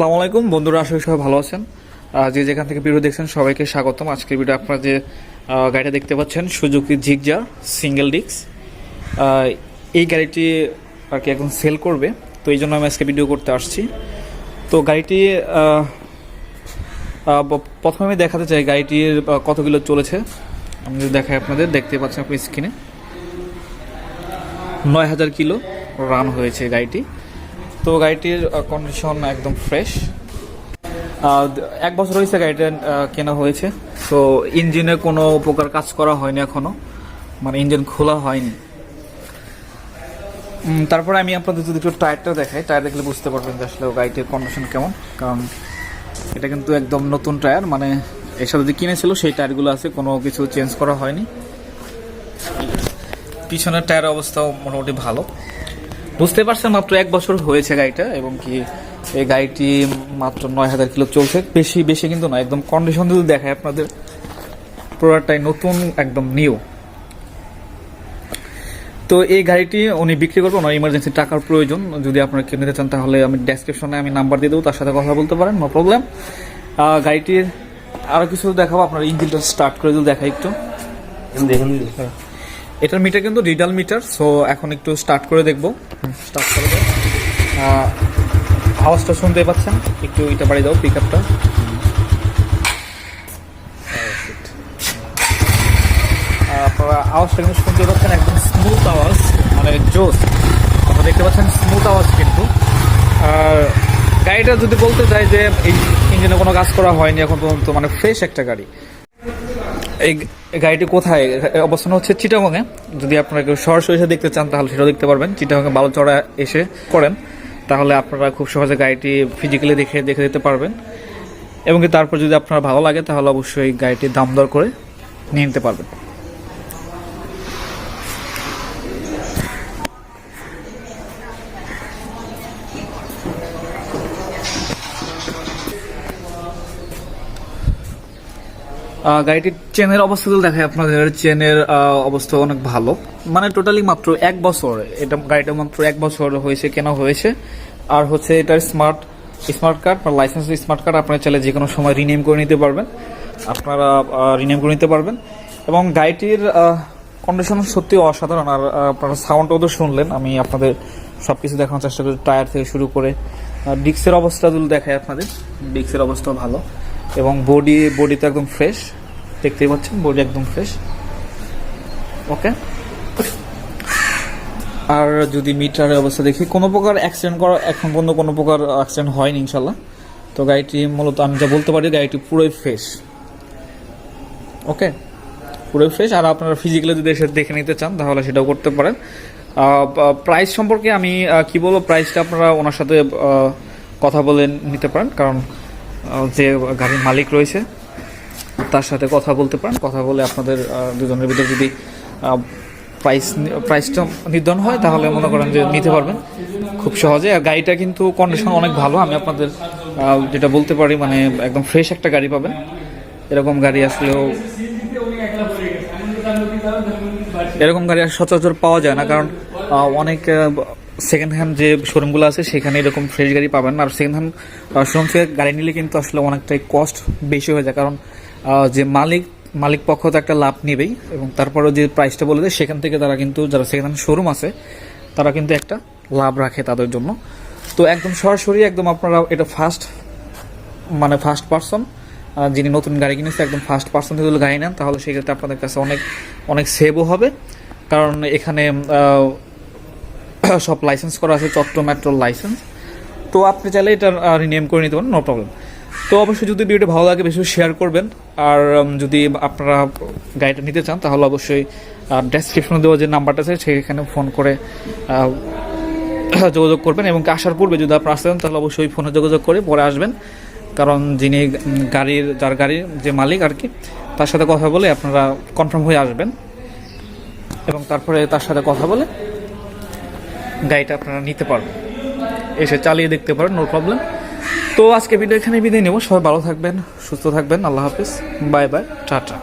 আসসালামু আলাইকুম। বন্ধুরা করি সবাই ভালো আছেন। যে যেখান থেকে ভিডিও দেখছেন, সবাইকে স্বাগতম। আজকের ভিডিও আপনারা যে গাড়িটা দেখতে পাচ্ছেন, সুজুকি জিগজা সিঙ্গেল ডিক্স এই গাড়িটি আর কি এখন সেল করবে। তো এই জন্য আমি আজকে ভিডিও করতে আসছি। তো গাড়িটি প্রথমে আমি দেখাতে চাই গাড়িটির কতগুলো চলেছে। আমি যদি দেখাই আপনাদের, দেখতে পাচ্ছেন আপনি স্ক্রিনে নয় হাজার কিলো রান হয়েছে গাড়িটি। তো গাড়িটির কন্ডিশন একদম ফ্রেশ এক বছর হয়েছে গাড়িটা কেনা হয়েছে। তো ইঞ্জিনে কোনো প্রকার কাজ করা হয়নি এখনও। মানে ইঞ্জিন খোলা হয়নি। তারপরে আমি আপনাদের যদি একটু টায়ারটা দেখাই। টায়ার দেখলে বুঝতে পারবেন যে আসলে গাড়িটির কন্ডিশন কেমন। কারণ এটা কিন্তু একদম নতুন টায়ার মানে এর সাথে যে কিনেছিল, সেই টায়ারগুলো আছে, কোনো কিছু চেঞ্জ করা হয়নি। পিছনের টায়ার অবস্থাও মোটামুটি ভালো। বুঝতে পারছেন, মাত্র এক বছর হয়েছে গাড়িটা এবং কি এই গাড়িটি মাত্র নয় হাজার কিলো চলছে। বেশি বেশি কিন্তু না একদম কন্ডিশন যদি দেখায় আপনাদের প্রোডাক্টটাই নতুন, একদম নিউ তো এই গাড়িটি উনি বিক্রি করবেন, ওনার ইমার্জেন্সি টাকার প্রয়োজন। যদি আপনারা কেউ নিতে চান, তাহলে আমি ডেসক্রিপশনে আমি নাম্বার দিয়ে দেবো, তার সাথে কথা বলতে পারেন নো প্রবলেম গাড়িটির আরও কিছু দেখাবো, আপনার ইঞ্জিনটা স্টার্ট করে যদি দেখাই একটু। দেখুন। এটার মিটার কিন্তু ডিজিটাল মিটার সো এখন একটু স্টার্ট করে দেখব। স্টার্ট করে আওয়াজটা শুনতে পাচ্ছেন? একটু এটা বাড়ি দাও পিক আপটা আওয়াজটা কিন্তু শুনতে পাচ্ছেন, একদম স্মুথ আওয়াজ মানে জোস আপনারা দেখতে পাচ্ছেন স্মুথ আওয়াজ কিন্তু। আর গাড়িটা যদি বলতে চাই যে, এই ইঞ্জিনে কোনো কাজ করা হয়নি এখন পর্যন্ত মানে ফ্রেশ একটা গাড়ি। এই গাড়িটি কোথায়? অবস্থান হচ্ছে চিটাগংয়ে। যদি আপনারা কেউ সরাসরি এসে দেখতে চান, তাহলে সেটাও দেখতে পারবেন। চিটাগংয়ে বালুচড়া এসে করেন। তাহলে আপনারা খুব সহজে গাড়িটি ফিজিক্যালি দেখে দেখে দিতে পারবেন। এবং তারপর যদি আপনার ভালো লাগে, তাহলে অবশ্যই গাড়িটি দাম দর করে নিয়ে নিতে পারবেন। গাড়িটির চেনের অবস্থা দেখায় আপনাদের চেনের অবস্থা অনেক ভালো। মানে টোটালি মাত্র এক বছর। এটা গাড়িটা মাত্র এক বছর হয়েছে, কেনা হয়েছে। আর হচ্ছে এটার স্মার্ট স্মার্ট কার্ড বা লাইসেন্স স্মার্ট কার্ড আপনারা চাইলে যে কোনো সময় রিনেম করে নিতে পারবেন। আপনারা রিনেম করে নিতে পারবেন। এবং গাড়িটির কন্ডিশন সত্যি অসাধারণ। আর আপনারা সাউন্ডটাও তো শুনলেন। আমি আপনাদের সব কিছু দেখানোর চেষ্টা করি টায়ার থেকে শুরু করে। ডিক্সের অবস্থা যদি দেখায় আপনাদের ডিক্সের অবস্থা ভালো। এবং বডি বডি তো একদম ফ্রেশ দেখতেই পাচ্ছেন বডি একদম ফ্রেশ ওকে আর যদি মিটারের অবস্থা দেখি, কোনো প্রকার অ্যাক্সিডেন্ট করা, এখন পর্যন্ত কোনো প্রকার অ্যাক্সিডেন্ট হয়নি ইনশাল্লাহ তো গাড়িটি মূলত আমি যা বলতে পারি, গাড়িটি পুরোই ফ্রেশ ওকে পুরোই ফ্রেশ আর আপনারা ফিজিক্যালি যদি এসে দেখে নিতে চান, তাহলে সেটাও করতে পারেন। প্রাইস সম্পর্কে আমি কি বলব প্রাইসটা আপনারা ওনার সাথে কথা বলে নিতে পারেন, কারণ যে গাড়ির মালিক রয়েছে, তার সাথে কথা বলতে পারেন। কথা বলে আপনাদের দুজনের ভিতরে যদি প্রাইস প্রাইসটা নির্ধারণ হয়, তাহলে মনে করেন যে নিতে পারবেন। খুব সহজে। আর গাড়িটা কিন্তু কন্ডিশন অনেক ভালো। আমি আপনাদের যেটা বলতে পারি মানে একদম ফ্রেশ একটা গাড়ি পাবেন। এরকম গাড়ি আসলেও এরকম গাড়ি আর সচরাচর পাওয়া যায় না। কারণ অনেক সেকেন্ড হ্যান্ড যে শোরুমগুলো আছে, সেখানে এরকম ফ্রেশ গাড়ি পাবেন। না আর সেকেন্ড হ্যান্ড শোরুম থেকে গাড়ি নিলে কিন্তু আসলে অনেকটাই কস্ট বেশি হয়ে যায়। কারণ যে মালিক মালিক পক্ষ তো একটা লাভ নেবেই। এবং তারপরে যে প্রাইসটা বলে দেয়, সেখান থেকে তারা কিন্তু, যারা সেকেন্ড হ্যান্ড শোরুম আছে, তারা কিন্তু একটা লাভ রাখে তাদের জন্য। তো একদম সরাসরি একদম আপনারা এটা ফার্স্ট মানে ফার্স্ট পার্সন যিনি নতুন গাড়ি কিনেছে, একদম ফার্স্ট পার্সন যদি গাড়ি নেন, তাহলে সেক্ষেত্রে আপনাদের কাছে অনেক অনেক সেভও হবে। কারণ এখানে সব লাইসেন্স করা আছে চট্ট মেট্রোর লাইসেন্স তো আপনি চাইলে এটা রিনেম করে নিতে পারেন নো প্রবলেম তো অবশ্যই যদি ভিডিওটা ভালো লাগে, বেশি শেয়ার করবেন। আর যদি আপনারা গাড়িটা নিতে চান, তাহলে অবশ্যই ডেসক্রিপশনে দেওয়া যে নাম্বারটা আছে, সেখানে ফোন করে যোগাযোগ করবেন। এবং আসার পূর্বে যদি আপনারা আসতে চান, তাহলে অবশ্যই ফোনে যোগাযোগ করে পরে আসবেন। কারণ যিনি গাড়ির, যার গাড়ির যে মালিক আর কি, তার সাথে কথা বলে আপনারা কনফার্ম হয়ে আসবেন। এবং তারপরে তার সাথে কথা বলে গাড়িটা আপনারা নিতে পারবেন। এসে চালিয়ে দেখতে পারেন নো প্রবলেম তো আজকে ভিডিও এখানে বিদায় নেব। সবাই ভালো থাকবেন, সুস্থ থাকবেন। আল্লাহ হাফিজ। Bye bye tata